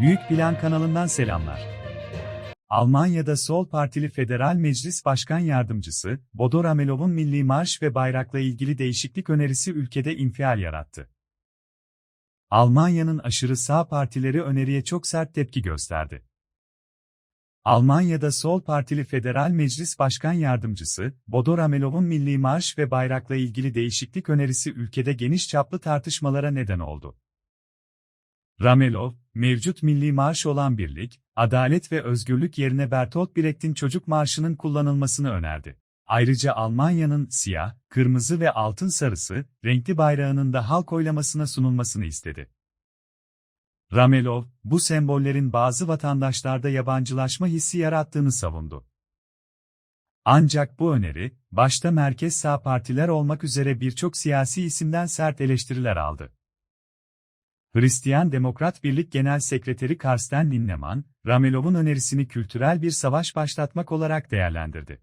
Büyük Plan kanalından selamlar. Almanya'da Sol Partili Federal Meclis Başkan Yardımcısı, Bodo Ramelov'un milli marş ve bayrakla ilgili değişiklik önerisi ülkede infial yarattı. Almanya'nın aşırı sağ partileri öneriye çok sert tepki gösterdi. Almanya'da Sol Partili Federal Meclis Başkan Yardımcısı, Bodo Ramelov'un milli marş ve bayrakla ilgili değişiklik önerisi ülkede geniş çaplı tartışmalara neden oldu. Ramelov, mevcut milli marş olan Birlik, Adalet ve Özgürlük yerine Bertolt Brecht'in Çocuk Marşı'nın kullanılmasını önerdi. Ayrıca Almanya'nın siyah, kırmızı ve altın sarısı, renkli bayrağının da halk oylamasına sunulmasını istedi. Ramelov, bu sembollerin bazı vatandaşlarda yabancılaşma hissi yarattığını savundu. Ancak bu öneri, başta merkez sağ partiler olmak üzere birçok siyasi isimden sert eleştiriler aldı. Hristiyan Demokrat Birlik Genel Sekreteri Karsten Linnemann, Ramelov'un önerisini kültürel bir savaş başlatmak olarak değerlendirdi.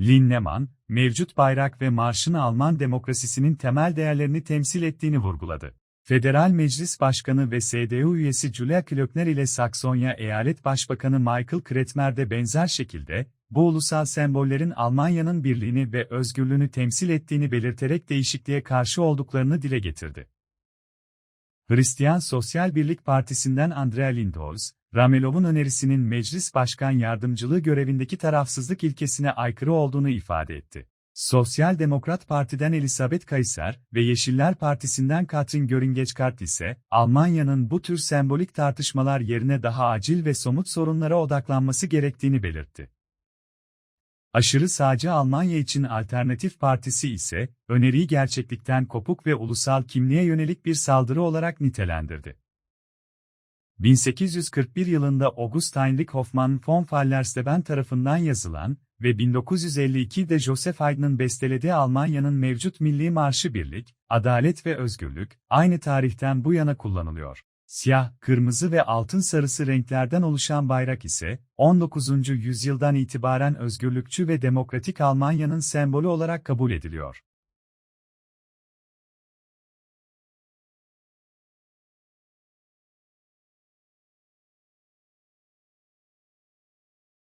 Linnemann, mevcut bayrak ve marşın Alman demokrasisinin temel değerlerini temsil ettiğini vurguladı. Federal Meclis Başkanı ve SDU üyesi Julia Klöckner ile Saksonya Eyalet Başbakanı Michael Kretschmer de benzer şekilde, bu ulusal sembollerin Almanya'nın birliğini ve özgürlüğünü temsil ettiğini belirterek değişikliğe karşı olduklarını dile getirdi. Hristiyan Sosyal Birlik Partisi'nden Andrea Lindholz, Ramelov'un önerisinin meclis başkan yardımcılığı görevindeki tarafsızlık ilkesine aykırı olduğunu ifade etti. Sosyal Demokrat Parti'den Elisabeth Kayser ve Yeşiller Partisi'nden Katrin Göringeckart ise, Almanya'nın bu tür sembolik tartışmalar yerine daha acil ve somut sorunlara odaklanması gerektiğini belirtti. Aşırı sağcı Almanya için Alternatif Partisi ise, öneriyi gerçeklikten kopuk ve ulusal kimliğe yönelik bir saldırı olarak nitelendirdi. 1841 yılında August Heinrich Hoffmann von Fallersleben tarafından yazılan ve 1952'de Joseph Haydn'ın bestelediği Almanya'nın mevcut milli marşı Birlik, Adalet ve Özgürlük, aynı tarihten bu yana kullanılıyor. Siyah, kırmızı ve altın sarısı renklerden oluşan bayrak ise, 19. yüzyıldan itibaren özgürlükçü ve demokratik Almanya'nın sembolü olarak kabul ediliyor.